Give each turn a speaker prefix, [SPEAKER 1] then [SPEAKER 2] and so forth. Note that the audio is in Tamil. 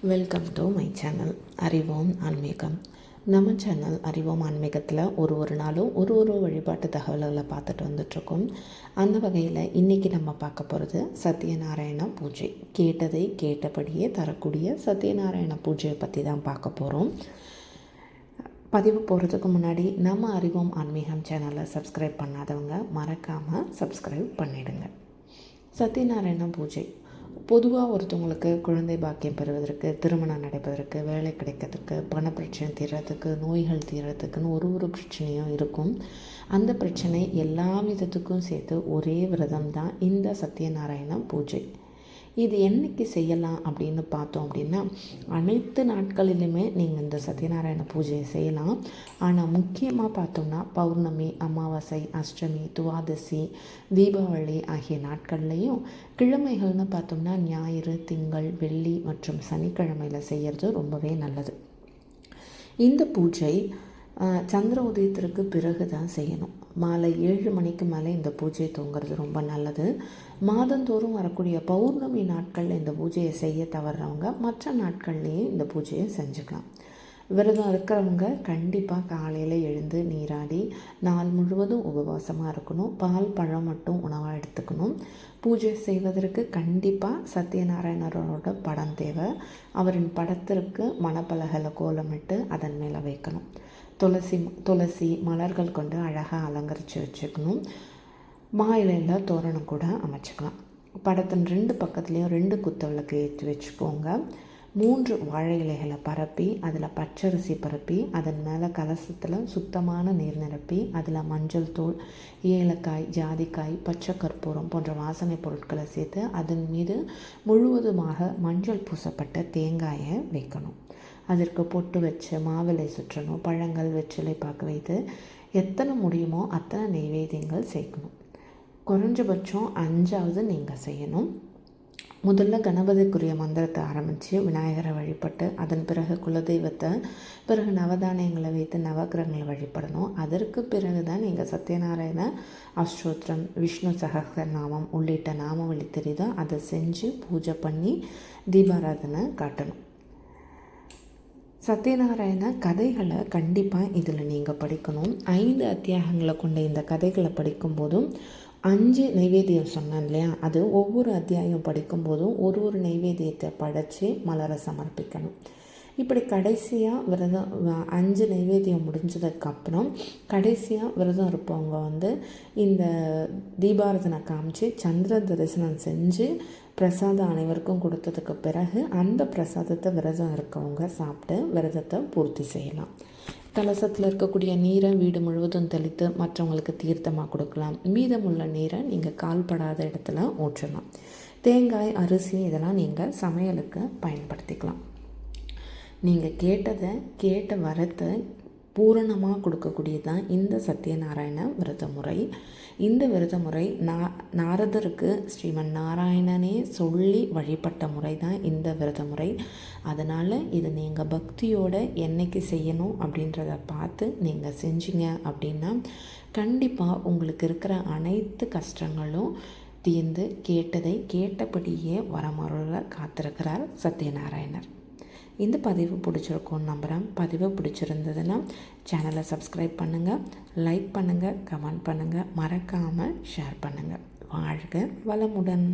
[SPEAKER 1] வெல்கம் டு மை சேனல் அறிவோம் ஆன்மீகம் நம்ம சேனல் அறிவோம் ஆன்மீகத்தில் ஒரு ஒரு நாளும் ஒரு ஒரு வழிபாட்டு தகவல்களை பார்த்துட்டு வந்துட்ருக்கோம் அந்த வகையில் இன்றைக்கி நம்ம பார்க்க போகிறது சத்யநாராயண பூஜை. கேட்டதை கேட்டபடியே தரக்கூடிய சத்யநாராயண பூஜையை பற்றி தான் பார்க்க போகிறோம் பதிவு போகிறதுக்கு முன்னாடி நம்ம அறிவோம் ஆன்மீகம் சேனலை சப்ஸ்கிரைப் பண்ணாதவங்க மறக்காமல் சப்ஸ்கிரைப் பண்ணிடுங்க. சத்யநாராயண பூஜை. பொதுவாக ஒருத்தவங்களுக்கு குழந்தை பாக்கியம் பெறுவதற்கு திருமணம் நடைபெறதற்கு வேலை கிடைக்கிறதுக்கு பண பிரச்சனை தீர்றதுக்கு நோய்கள் தீர்றதுக்குன்னு ஒரு ஒரு பிரச்சனையும் இருக்கும். அந்த பிரச்சனை எல்லா விதத்துக்கும் சேர்த்து ஒரே விரதம் தான் இந்த சத்யநாராயண பூஜை. இது என்னைக்கு செய்யலாம் அப்படின்னு பார்த்தோம் அப்படின்னா அனைத்து நாட்களிலுமே நீங்கள் இந்த சத்யநாராயண பூஜையை செய்யலாம். ஆனால் முக்கியமாக பார்த்தோம்னா பௌர்ணமி அமாவாசை அஷ்டமி துவாதசி தீபாவளி ஆகிய நாட்கள்லையும் கிழமைகள்னு பார்த்தோம்னா ஞாயிறு திங்கள் வெள்ளி மற்றும் சனிக்கிழமையில் செய்கிறது ரொம்பவே நல்லது. இந்த பூஜை சந்திர உதயத்திற்கு பிறகு தான் செய்யணும். மாலை ஏழு மணிக்கு மேலே இந்த பூஜையை தூங்குறது ரொம்ப நல்லது. மாதந்தோறும் வரக்கூடிய பௌர்ணமி நாட்களில் இந்த பூஜையை செய்ய தவறுறவங்க மற்ற நாட்கள்லேயும் இந்த பூஜையை செஞ்சுக்கலாம். விரதம் இருக்கிறவங்க கண்டிப்பாக காலையில் எழுந்து நீராடி நாள் முழுவதும் உபவாசமாக இருக்கணும். பால் பழம் மட்டும் உணவாக எடுத்துக்கணும். பூஜை செய்வதற்கு கண்டிப்பாக சத்யநாராயணரோட படம் தேவை. அவரின் படத்திற்கு மணப்பலகலை கோலமிட்டு அதன் மேலே வைக்கணும். துளசி துளசி மலர்கள் கொண்டு அழகாக அலங்கரித்து வச்சுக்கணும். மா இலையில் தோரணம் கூட அமைச்சிக்கலாம். படத்தின் ரெண்டு பக்கத்துலேயும் ரெண்டு குத்து விளக்கு ஏற்றி வச்சுக்கோங்க. மூன்று வாழை இலைகளை பரப்பி அதில் பச்சரிசி பரப்பி அதன் மேலே கலசத்தில் சுத்தமான நீர் நிரப்பி அதில் மஞ்சள் தூள் ஏலக்காய் ஜாதிக்காய் பச்சை கற்பூரம் போன்ற வாசனை பொருட்களை சேர்த்து அதன் மீது முழுவதுமாக மஞ்சள் பூசப்பட்ட தேங்காயை வைக்கணும். அதற்கு பொட்டு வச்சு மாவிலை சுற்றணும் பழங்கள் வெற்றிலை பார்க்க வைத்து எத்தனை முடியுமோ அத்தனை நெய்வேத்தியங்கள் சேர்க்கணும். குறைஞ்சபட்சம் அஞ்சாவது நீங்கள் செய்யணும். முதல்ல கணபதிக்குரிய மந்திரத்தை ஆரம்பித்து விநாயகரை வழிபட்டு அதன் பிறகு குலதெய்வத்தை பிறகு நவதானியங்களை வைத்து நவகிரகங்களை வழிபடணும். அதற்கு பிறகு தான் நீங்கள் சத்யநாராயண அஷ்டோத்திரம் விஷ்ணு சகசரநாமம் உள்ளிட்ட நாமவழி தெரியுதோ அதை செஞ்சு பூஜை பண்ணி தீபாராதனை காட்டணும். சத்யநாராயண கதைகளை கண்டிப்பாக இதில் நீங்கள் படிக்கணும். ஐந்து அத்தியாகங்களை கொண்ட இந்த கதைகளை படிக்கும்போதும் அஞ்சு நைவேத்தியம் சொன்னேன் இல்லையா? அது ஒவ்வொரு அத்தியாயம் படிக்கும்போதும் ஒரு ஒரு நைவேத்தியத்தை படைச்சி மலர சமர்ப்பிக்கணும். இப்படி கடைசியாக விரதம் அஞ்சு நைவேத்தியம் முடிஞ்சதுக்கப்புறம் கடைசியாக விரதம் இருப்பவங்க வந்து இந்த தீபாரதனை காமிச்சு சந்திர தரிசனம் செஞ்சு பிரசாதம் அனைவருக்கும் கொடுத்ததுக்கு பிறகு அந்த பிரசாதத்தை விரதம் இருக்கவங்க சாப்பிட்டு விரதத்தை பூர்த்தி செய்யலாம். கலசத்தில் இருக்கக்கூடிய நீரை வீடு முழுவதும் தெளித்து மற்றவங்களுக்கு தீர்த்தமாக கொடுக்கலாம். மீதமுள்ள நீரை நீங்கள் கால்படாத இடத்துல ஊற்றலாம். தேங்காய் அரிசி இதெல்லாம் நீங்கள் சமையலுக்கு பயன்படுத்திக்கலாம். நீங்கள் கேட்டதை கேட்ட வரத்தை பூரணமாக கொடுக்கக்கூடியது தான் இந்த சத்யநாராயண விரத முறை இந்த விரத முறை நா நாரதருக்கு ஸ்ரீமன் நாராயணனே சொல்லி வழிபட்ட முறை தான் இந்த விரத முறை அதனால் இது நீங்கள் பக்தியோடு என்னைக்கு செய்யணும் அப்படின்றத பார்த்து நீங்கள் செஞ்சீங்க அப்படின்னா கண்டிப்பாக உங்களுக்கு இருக்கிற அனைத்து கஷ்டங்களும் தீர்ந்து கேட்டதை கேட்டபடியே வரமருள காத்திருக்கிறார் சத்யநாராயணர். இந்த பதிவு பிடிச்சிருக்கோன்னு நம்புகிறேன் பதிவு பிடிச்சிருந்ததுன்னா சேனலை சப்ஸ்கிரைப் பண்ணுங்கள் லைக் பண்ணுங்கள் கமெண்ட் பண்ணுங்கள் மறக்காமல் ஷேர் பண்ணுங்கள் வாழ்க வளமுடன்.